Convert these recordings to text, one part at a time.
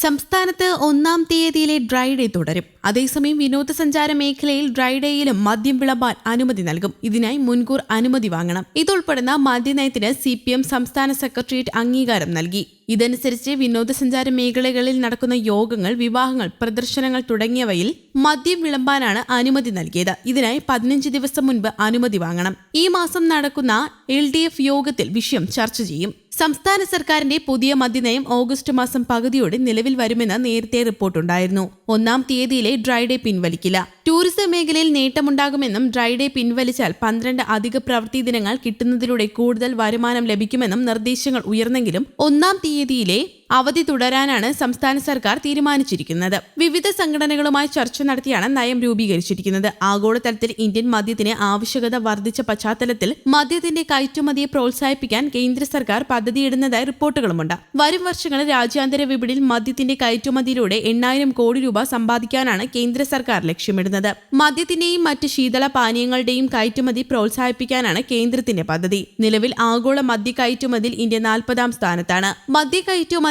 സംസ്ഥാനത്ത് ഒന്നാം തീയതിയിലെ dry day തുടരും. അതേസമയം വിനോദസഞ്ചാര മേഖലയിൽ ഡ്രൈ ഡേയിലും മദ്യം വിളമ്പാൻ അനുമതി നൽകും. ഇതിനായി മുൻകൂർ അനുമതി വാങ്ങണം. ഇതുൾപ്പെടുന്ന മദ്യനയത്തിന് സി സംസ്ഥാന സെക്രട്ടേറിയറ്റ് അംഗീകാരം നൽകി. ഇതനുസരിച്ച് വിനോദസഞ്ചാര മേഖലകളിൽ നടക്കുന്ന യോഗങ്ങൾ വിവാഹങ്ങൾ പ്രദർശനങ്ങൾ തുടങ്ങിയവയിൽ മദ്യം വിളമ്പാനാണ് അനുമതി നൽകിയത്. ഇതിനായി പതിനഞ്ച് ദിവസം മുൻപ് അനുമതി വാങ്ങണം. ഈ മാസം നടക്കുന്ന എൽ ഡി എഫ് യോഗത്തിൽ വിഷയം ചർച്ച ചെയ്യും. സംസ്ഥാന സർക്കാരിന്റെ പുതിയ മദ്യനയം ഓഗസ്റ്റ് മാസം പകുതിയോടെ നിലവിൽ വരുമെന്ന് നേരത്തെ റിപ്പോർട്ടുണ്ടായിരുന്നു. ഒന്നാം തീയതിയിലെ ഡ്രൈഡേ പിൻവലിക്കില്ല. ടൂറിസം മേഖലയിൽ നേട്ടമുണ്ടാകുമെന്നും ഡ്രൈഡേ പിൻവലിച്ചാൽ പന്ത്രണ്ട് അധിക പ്രവൃത്തി ദിനങ്ങൾ കിട്ടുന്നതിലൂടെ കൂടുതൽ വരുമാനം ലഭിക്കുമെന്നും നിർദ്ദേശങ്ങൾ ഉയർന്നെങ്കിലും ഒന്നാം തീയതിയിലെ അവധി തുടരാനാണ് സംസ്ഥാന സർക്കാർ തീരുമാനിച്ചിരിക്കുന്നത്. വിവിധ സംഘടനകളുമായി ചർച്ച നടത്തിയാണ് നയം രൂപീകരിച്ചിരിക്കുന്നത്. ആഗോളതലത്തിൽ ഇന്ത്യൻ മദ്യത്തിന് ആവശ്യകത വർദ്ധിച്ച പശ്ചാത്തലത്തിൽ മദ്യത്തിന്റെ കയറ്റുമതിയെ പ്രോത്സാഹിപ്പിക്കാൻ കേന്ദ്ര സർക്കാർ പദ്ധതിയിടുന്നതായി റിപ്പോർട്ടുകളുമുണ്ട്. വരും വർഷങ്ങളിൽ രാജ്യാന്തര വിപണിയിൽ മദ്യത്തിന്റെ കയറ്റുമതിയിലൂടെ എണ്ണായിരം കോടി രൂപ സമ്പാദിക്കാനാണ് കേന്ദ്ര സർക്കാർ ലക്ഷ്യമിടുന്നത്. മദ്യത്തിന്റെയും മറ്റ് ശീതള പാനീയങ്ങളുടെയും കയറ്റുമതി പ്രോത്സാഹിപ്പിക്കാനാണ് കേന്ദ്രത്തിന്റെ പദ്ധതി. നിലവിൽ ആഗോള മദ്യ കയറ്റുമതിയിൽ ഇന്ത്യ നാൽപ്പതാം സ്ഥാനത്താണ്. മദ്യ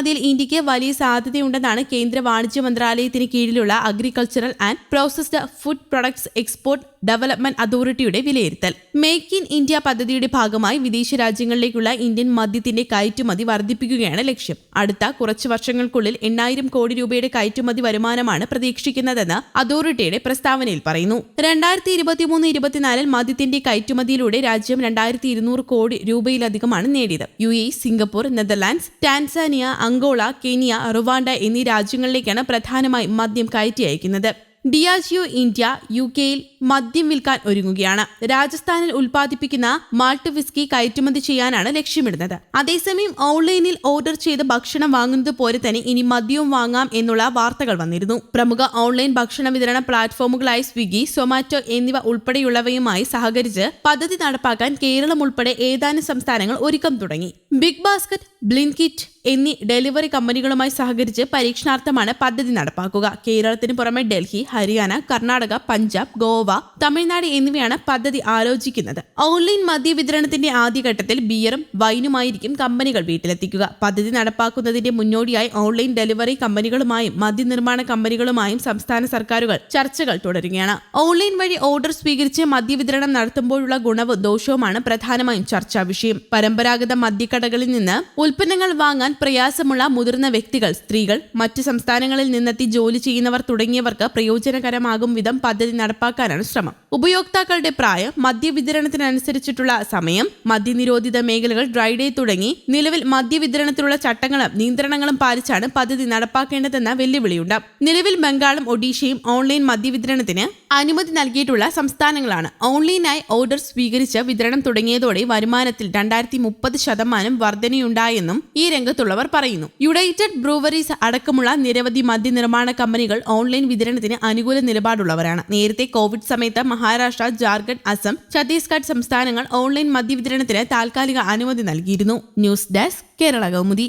കയറ്റുമതിയിൽ ഇന്ത്യയ്ക്ക് വലിയ സാധ്യതയുണ്ടെന്നാണ് കേന്ദ്ര വാണിജ്യ മന്ത്രാലയത്തിന് കീഴിലുള്ള agricultural and processed food products export development അതോറിറ്റിയുടെ വിലയിരുത്തൽ. മേക്ക് ഇൻ ഇന്ത്യ പദ്ധതിയുടെ ഭാഗമായി വിദേശ രാജ്യങ്ങളിലേക്കുള്ള ഇന്ത്യൻ മദ്യത്തിന്റെ കയറ്റുമതി വർദ്ധിപ്പിക്കുകയാണ് ലക്ഷ്യം. അടുത്ത കുറച്ച് വർഷങ്ങൾക്കുള്ളിൽ എണ്ണായിരം കോടി രൂപയുടെ കയറ്റുമതി വരുമാനമാണ് പ്രതീക്ഷിക്കുന്നതെന്ന് അതോറിറ്റിയുടെ പ്രസ്താവനയിൽ പറയുന്നു. രണ്ടായിരത്തി ഇരുപത്തിമൂന്ന് ഇരുപത്തിനാലിൽ മദ്യത്തിന്റെ കയറ്റുമതിയിലൂടെ രാജ്യം രണ്ടായിരത്തി ഇരുന്നൂറ് കോടി രൂപയിലധികമാണ് നേടിയത്. U A Singapore Netherlands Tanzania Angola Kenya Rwanda എന്നീ രാജ്യങ്ങളിലേക്കാണ് പ്രധാനമായും മദ്യം കയറ്റി അയക്കുന്നത്. ഡിയാജിയോ ഇന്ത്യ യു കെയിൽ മദ്യം വിൽക്കാൻ ഒരുങ്ങുകയാണ്. രാജസ്ഥാനിൽ ഉൽപ്പാദിപ്പിക്കുന്ന മാൾട്ട് വിസ്കി കയറ്റുമതി ചെയ്യാനാണ് ലക്ഷ്യമിടുന്നത്. അതേസമയം ഓൺലൈനിൽ ഓർഡർ ചെയ്ത് ഭക്ഷണം വാങ്ങുന്നത് പോലെ തന്നെ ഇനി മദ്യവും വാങ്ങാം എന്നുള്ള വാർത്തകൾ വന്നിരുന്നു. പ്രമുഖ ഓൺലൈൻ ഭക്ഷണ വിതരണ പ്ലാറ്റ്ഫോമുകളായ സ്വിഗ്ഗി സൊമാറ്റോ എന്നിവ ഉൾപ്പെടെയുള്ളവയുമായി സഹകരിച്ച് പദ്ധതി നടപ്പാക്കാൻ കേരളം ഉൾപ്പെടെ ഏതാനും സംസ്ഥാനങ്ങൾ ഒരുക്കം തുടങ്ങി. ബിഗ് ബാസ്ക്കറ്റ് ബ്ലിൻകിറ്റ് എന്നീ ഡെലിവറി കമ്പനികളുമായി സഹകരിച്ച് പരീക്ഷണാർത്ഥമാണ് പദ്ധതി നടപ്പാക്കുക. കേരളത്തിന് പുറമെ ഡൽഹി ഹരിയാന കർണാടക പഞ്ചാബ് ഗോവ തമിഴ്നാട് എന്നിവയാണ് പദ്ധതി ആലോചിക്കുന്നത്. ഓൺലൈൻ മദ്യവിതരണത്തിന്റെ ആദ്യഘട്ടത്തിൽ ബിയറും വൈനുമായിരിക്കും കമ്പനികൾ വീട്ടിലെത്തിക്കുക. പദ്ധതി നടപ്പാക്കുന്നതിന്റെ മുന്നോടിയായി ഓൺലൈൻ ഡെലിവറി കമ്പനികളുമായും മദ്യനിർമ്മാണ കമ്പനികളുമായും സംസ്ഥാന സർക്കാരുകൾ ചർച്ചകൾ തുടരുകയാണ്. ഓൺലൈൻ വഴി ഓർഡർ സ്വീകരിച്ച് മദ്യവിതരണം നടത്തുമ്പോഴുള്ള ഗുണവും ദോഷവുമാണ് പ്രധാനമായും ചർച്ചാ വിഷയം പരമ്പരാഗത മദ്യക്കടകളിൽ നിന്ന് ഉൽപ്പന്നങ്ങൾ വാങ്ങാൻ പ്രയാസമുള്ള മുതിർന്ന വ്യക്തികൾ സ്ത്രീകൾ മറ്റ് സംസ്ഥാനങ്ങളിൽ നിന്നെത്തി ജോലി ചെയ്യുന്നവർ തുടങ്ങിയവർക്ക് പ്രയോജനകരമാകും വിധം പദ്ധതി നടപ്പാക്കാനാണ് ശ്രമം. ഉപയോക്താക്കളുടെ പ്രായം മദ്യവിതരണത്തിനനുസരിച്ചിട്ടുള്ള സമയം മദ്യനിരോധിത മേഖലകൾ ഡ്രൈഡേ തുടങ്ങി നിലവിൽ മദ്യവിതരണത്തിലുള്ള ചട്ടങ്ങളും നിയന്ത്രണങ്ങളും പാലിച്ചാണ് പദ്ധതി നടപ്പാക്കേണ്ടതെന്ന വെല്ലുവിളിയുണ്ട് നിലവിൽ ബംഗാളും ഒഡീഷയും ഓൺലൈൻ മദ്യവിതരണത്തിന് അനുമതി നൽകിയിട്ടുള്ള സംസ്ഥാനങ്ങളാണ്. ഓൺലൈനായി ഓർഡർ സ്വീകരിച്ച് വിതരണം തുടങ്ങിയതോടെ വരുമാനത്തിൽ രണ്ടായിരത്തി മുപ്പത് ശതമാനം വർധനയുണ്ടായെന്നും ഈ രംഗത്തുള്ളവർ പറയുന്നു. യുണൈറ്റഡ് ബ്രൂവറീസ് അടക്കമുള്ള നിരവധി മദ്യനിർമ്മാണ കമ്പനികൾ ഓൺലൈൻ വിതരണത്തിന് അനുകൂല നിലപാടുള്ളവരാണ്. നേരത്തെ കോവിഡ് സമയത്ത് മഹാരാഷ്ട്ര ജാർഖണ്ഡ് അസം ഛത്തീസ്ഗഡ് സംസ്ഥാനങ്ങൾ ഓൺലൈൻ മദ്യവിതരണത്തിന് താൽക്കാലിക അനുമതി നൽകിയിരുന്നു. News desk Kerala Kaumudi.